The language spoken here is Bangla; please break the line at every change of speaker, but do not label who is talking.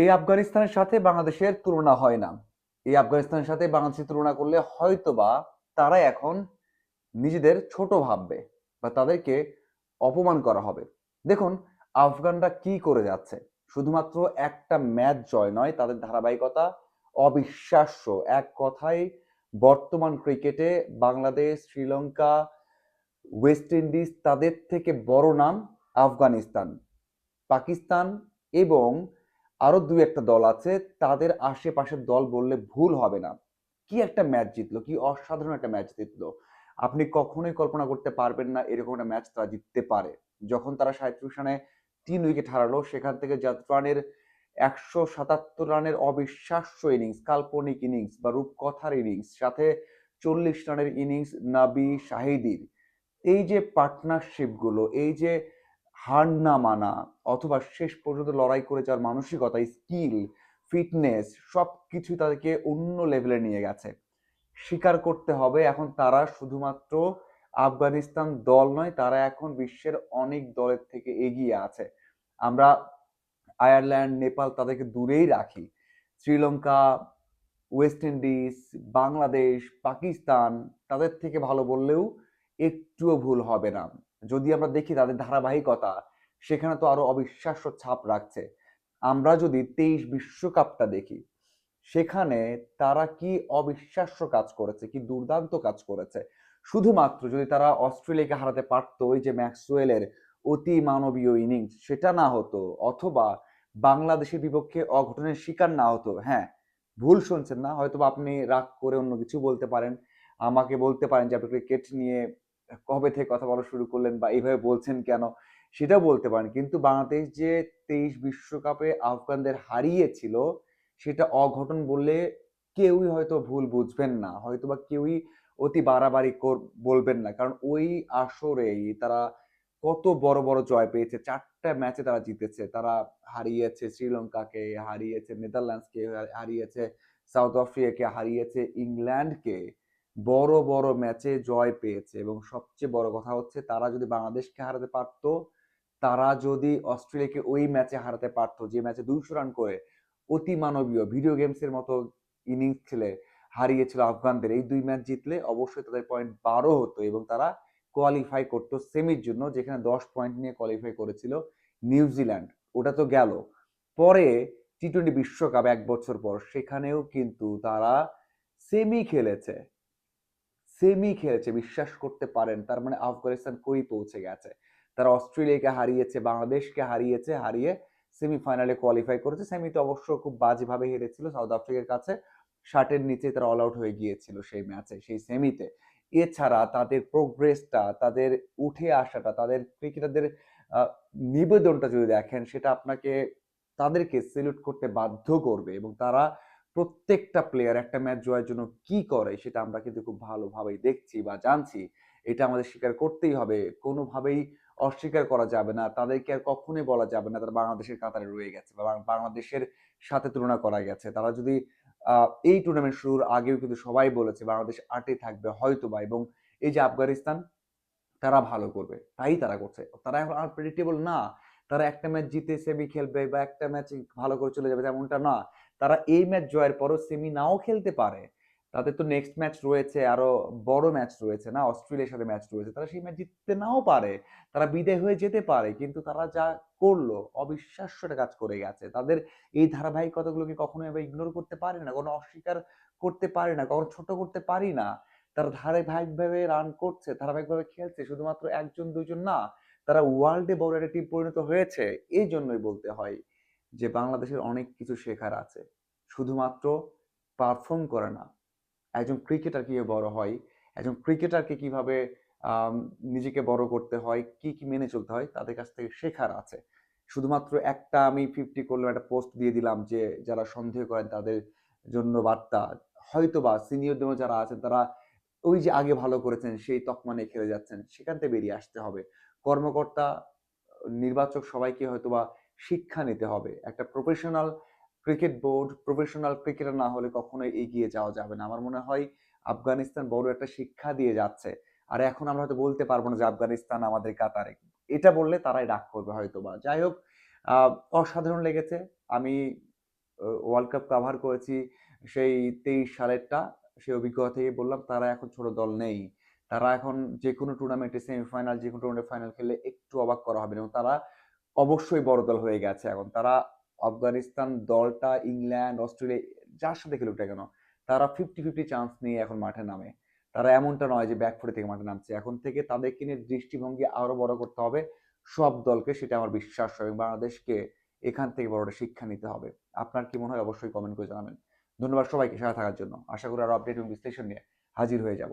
এই আফগানিস্তানের সাথে বাংলাদেশের তুলনা হয় না। এই আফগানিস্তানের সাথে বাংলাদেশের তুলনা করলে হয়তোবা তারা এখন নিজেদের ছোট ভাববে বা তাদেরকে অপমান করা হবে। দেখুন, আফগানরা কি করে যাচ্ছে? শুধুমাত্র একটা ম্যাচ জয় নয়, তাদের ধারাবাহিকতা অবিশ্বাস্য। এক কথায়, বর্তমান ক্রিকেটে বাংলাদেশ, শ্রীলঙ্কা, ওয়েস্ট ইন্ডিজ তাদের থেকে বড় নাম আফগানিস্তান। পাকিস্তান এবং আরও দু একটা দল আছে, তাদের আশেপাশের দল বললে ভুল হবে না। কি একটা ম্যাচ জিতলো? কি অসাধারণ একটা ম্যাচ জিতলো? আপনি কখনোই কল্পনা করতে পারবেন না এরকম একটা ম্যাচ তারা জিততে পারে। যখন তারা সাঁত্রিশ রানে তিন উইকেট হারালো, সেখান থেকে জাত রানের একশো সাতাত্তর রানের অবিশ্বাস্য ইনিংস কাল্পনিক ইনিংস বা রূপকথার ইনিংস সাথে চল্লিশ রানের ইনিংস নাবি শাহিদির। এই যে পার্টনারশিপগুলো, এই যে হার না মানা অথবা শেষ পর্যন্ত লড়াই করে যাওয়ার মানসিকতা, স্কিল, ফিটনেস সব কিছুই তাদেরকে অন্য লেভেলে নিয়ে গেছে। স্বীকার করতে হবে, এখন তারা শুধুমাত্র আফগানিস্তান দল নয়, তারা এখন বিশ্বের অনেক দলের থেকে এগিয়ে আছে। আমরা আয়ারল্যান্ড, নেপাল তাদেরকে দূরেই রাখি। শ্রীলঙ্কা, ওয়েস্ট ইন্ডিজ, বাংলাদেশ, পাকিস্তান তাদের থেকে ভালো বললেও একটুও ভুল হবে না। যদি আমরা দেখি তাদের ধারাবাহিকতা, সেখানে তো আরও অবিশ্বাস্য ছাপ রাখছে। আমরা যদি তেইশ বিশ্বকাপটা দেখি, সেখানে তারা কি অবিশ্বাস্য কাজ করেছে, কি দুর্দান্ত কাজ করেছে। শুধুমাত্র যদি তারা অস্ট্রেলিয়াকে হারাতে পারতো, ওই যে ম্যাক্সওয়েলের অতি মানবীয় ইনিংস, সেটা না হতো, অথবা বাংলাদেশের বিপক্ষে অঘটনের শিকার না হতো হ্যাঁ ভুল শুনছেন না? হয়তো আপনি রাগ করে অন্য কিছু বলতে পারেন। আমাকে বলতে পারেন যে আপনি ক্রিকেট নিয়ে কবে থেকে কথা বলা শুরু করলেন বা এইভাবে বলছেন কেন, সেটা বলতে পারেন। কিন্তু বাংলাদেশ যে তেইশ বিশ্বকাপে আফগানদের হারিয়েছিল, সেটা অঘটন বললে কেউই হয়তো ভুল বুঝবেন না হয়তো বা কেউই অতি বাড়াবাড়ি বলবেন না। কারণ ওই আসরেই তারা কত বড় বড় জয় পেয়েছে। চারটা ম্যাচে তারা জিতেছে। তারা হারিয়েছে শ্রীলঙ্কাকে, হারিয়েছে নেদারল্যান্ডসকে, হারিয়েছে সাউথ আফ্রিকাকে, হারিয়েছে ইংল্যান্ডকে। বড় বড় ম্যাচে জয় পেয়েছে এবং সবচেয়ে বড় কথা হচ্ছে তারা যদি বাংলাদেশকে হারাতে পারত, তারা যদি অস্ট্রেলিয়াকে ওই ম্যাচে হারাতে পারত, যে ম্যাচে দুইশো রান করে অতি মানবীয় ভিডিও গেমস এর মতো ইনিংস খেলে হারিয়েছিল আফগানদের, এই দুই ম্যাচ জিতলে অবশ্যই তাদের পয়েন্ট বারো হতো এবং তারা কোয়ালিফাই করতো সেমির জন্য, যেখানে দশ পয়েন্ট নিয়ে কোয়ালিফাই করেছিল নিউজিল্যান্ড ওটা তো গেল। পরে টি টোয়েন্টি বিশ্বকাপ এক বছর পর, সেখানেও কিন্তু তারা সেমি খেলেছে। সেমি খেলেছে, বিশ্বাস করতে পারেন। তার মানে আফগানিস্তান কই পৌঁছে গেছে? তারা অস্ট্রেলিয়াকে হারিয়েছে, বাংলাদেশকে হারিয়েছে, হারিয়ে সেমিফাইনালে কোয়ালিফাই করেছে। সেমিতে অবশ্য খুব বাজেভাবে হেরেছিল, সাউথ আফ্রিকার কাছে ষাটের নিচে তারা অল আউট হয়ে গিয়েছিল সেই ম্যাচে সেই সেমিতে। এছাড়া তাদের প্রোগ্রেসটা তাদের উঠে আসাটা, তাদের ক্রিকেটারদের নিবেদনটা যদি দেখেন, সেটা আপনাকে তাদেরকে সেলুট করতে বাধ্য করবে এবং তারা প্রত্যেকটা প্লেয়ার একটা ম্যাচ জয়ের জন্য কি করে সেটা আমরা কিন্তু খুব ভালোভাবেই দেখছি বা জানছি। এটা আমাদের স্বীকার করতেই হবে। কোনোভাবেই অস্বীকার করা যাবে না। তাদেরকে আর কখনোই বলা যাবে না তারা বাংলাদেশের কাতারে রয়ে গেছে বা বাংলাদেশের সাথে তুলনা করা গেছে। তারা যদি এই টুর্নামেন্ট শুরুর আগেও কিন্তু সবাই বলেছে বাংলাদেশ আটে থাকবে হয়তো বা এবং এই যে আফগানিস্তান, তারা ভালো করবে। তাই তারা করছে। তারা এখন আর প্রেডিক্টেবল না। তারা একটা ম্যাচ জিতে সেমি খেলবে বা একটা ম্যাচ ভালো করে চলে যাবে, তেমনটা না। তারা এই ম্যাচ জয়ের পরও সেমি নাও খেলতে পারে। তাদের তো নেক্সট ম্যাচ রয়েছে, আরও বড় ম্যাচ রয়েছে না? অস্ট্রেলিয়ার সাথে ম্যাচ রয়েছে। তারা সেই ম্যাচ জিততে নাও পারে, তারা বিদায় হয়ে যেতে পারে, কিন্তু তারা যা করল অবিশ্বাস্য কাজ করে গেছে। তাদের এই ধারাবাহিকতাগুলোকে কখনো এবার ইগনোর করতে পারে না? কোনো অস্বীকার করতে পারে না? কখনো ছোট করতে পারি না? তারা ধারাবাহিকভাবে রান করছে, ধারাবাহিকভাবে খেলছে, শুধুমাত্র একজন, দুজন না, তারা ওয়ার্ল্ডে বড় একটা টিম পরিণত হয়েছে, এই জন্যই বলতে হয়। যে বাংলাদেশের অনেক কিছু শেখার আছে। শুধুমাত্র পারফর্ম করে না, একজন ক্রিকেটার কীভাবে বড় হয়, একজন ক্রিকেটারকে কীভাবে নিজেকে বড় করতে হয়, কি কি মেনে চলতে হয়, তাদের কাছ থেকে শেখার আছে। শুধুমাত্র একটা আমি ফিফটি করলাম, একটা পোস্ট দিয়ে দিলাম যে যারা সন্দেহ করেন তাদের জন্য বার্তা হয়তো বা সিনিয়রদের যারা আছেন তারা ওই যে আগে ভালো করেছেন, সেই তকমা নিয়ে খেলে যাচ্ছেন, সেখান থেকে বেরিয়ে আসতে হবে। কর্মকর্তা, নির্বাচক সবাইকে হয়তোবা শিক্ষা নিতে হবে। একটা professional cricket board professional cricketer না হলে কখনোই এগিয়ে যাওয়া যাবে না। আমার মনে হয় আফগানিস্তান বড় একটা শিক্ষা দিয়ে যাচ্ছে। আর এখন আমরা হয়তো বলতে পারব না যে আফগানিস্তান আমাদের কাতারে। এটা বললে তারাই রাগ করবে হয়তো বা যাই হোক অসাধারণ লেগেছে। আমি ওয়ার্ল্ড কাপ কাভার করেছি সেই তেইশ সালেরটা। সেই অভিজ্ঞতা থেকে বললাম, তারা এখন ছোট দল নেই। তারা এখন যে কোনো টুর্নামেন্টে সেমিফাইনাল যে কোনো টুর্নামেন্টে ফাইনাল খেললে একটু অবাক করা হবে না। এবং তারা অবশ্যই বড় দল হয়ে গেছে এখন। তারা আফগানিস্তান দলটা, ইংল্যান্ড, অস্ট্রেলিয়া, যার সাথে খেলুক না কেন, তারা ফিফটি ফিফটি চান্স নিয়ে এখন মাঠে নামে। তারা এমনটা নয় যে ব্যাক ফুটে থেকে মাঠে নামছে। এখন থেকে তাদেরকে নিয়ে দৃষ্টিভঙ্গি আরও বড় করতে হবে। সব দলকে, সেটা আমার বিশ্বাস এবং বাংলাদেশকে এখান থেকে বড়টা শিক্ষা নিতে হবে। আপনার কি মনে হয়? অবশ্যই কমেন্ট করে জানাবেন। ধন্যবাদ সবাইকে সাথে থাকার জন্য। আশা করি আরও আপডেট এবং বিশ্লেষণ নিয়ে হাজির হয়ে যাব।